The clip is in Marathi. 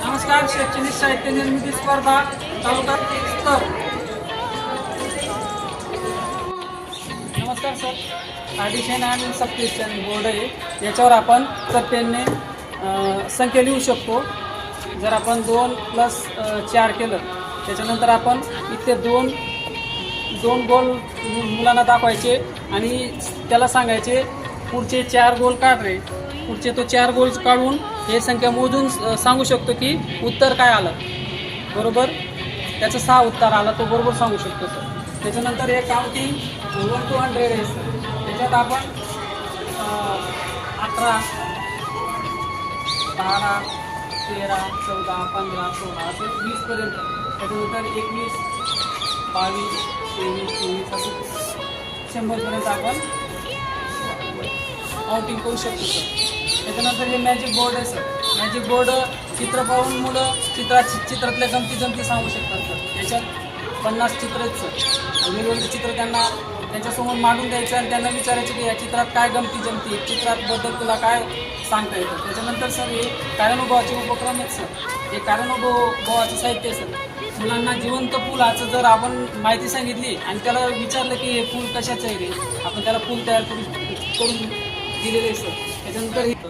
नमस्कार शैक्षणिक साहित्य निर्मिती स्पर्धा तालुका स्तर. नमस्कार सर. ॲडिशन आणि सबस्क्रिप्शन बोर्ड आहे. याच्यावर आपण सत्याने संख्या लिहू शकतो. जर आपण दोन प्लस चार केलं त्याच्यानंतर आपण इथे दोन दोन गोल मुलांना दाखवायचे आणि त्याला सांगायचे पुढचे चार गोल काढ रे पुढचे तो चार गोल काढून हे संख्या मोजून सांगू शकतो की उत्तर काय आलं? बरोबर? त्याचं सहा उत्तर आला तो बरोबर सांगू शकतो सर त्याच्यानंतर हे काउंटिंग वन टू हंड्रेड आहे सर त्याच्यात आपण अठरा बारा तेरा चौदा पंधरा सोळा असे वीसपर्यंत त्याच्यानंतर एकवीस बावीस तेवीस चोवीस असं शंभरपर्यंत आपण आउटिंग करू शकतो सर त्याच्यानंतर हे मॅजिक बोर्ड आहे सर मॅजिक बोर्ड चित्र पाहून मुलं चित्रात चित्रातल्या गमती जमती सांगू शकतात सर याच्यात पन्नास चित्र आहेत सर आणि वेगवेगळे चित्र त्यांना त्यांच्यासमोर मांडून द्यायचं आणि त्यांना विचारायचं की या चित्रात काय गमती जमती आहेत, चित्राबद्दल तुला काय सांगता येतं? त्याच्यानंतर सर हे कार्यानुभवाचे उपक्रम आहेत सर हे कार्यानुभवाचं साहित्य आहे सर मुलांना जिवंत पुलाचं जर आपण माहिती सांगितली आणि त्याला विचारलं की हे पूल कशाचं आहे रे? आपण त्याला पूल तयार करून करून दिलेलं आहे सर त्याच्यानंतर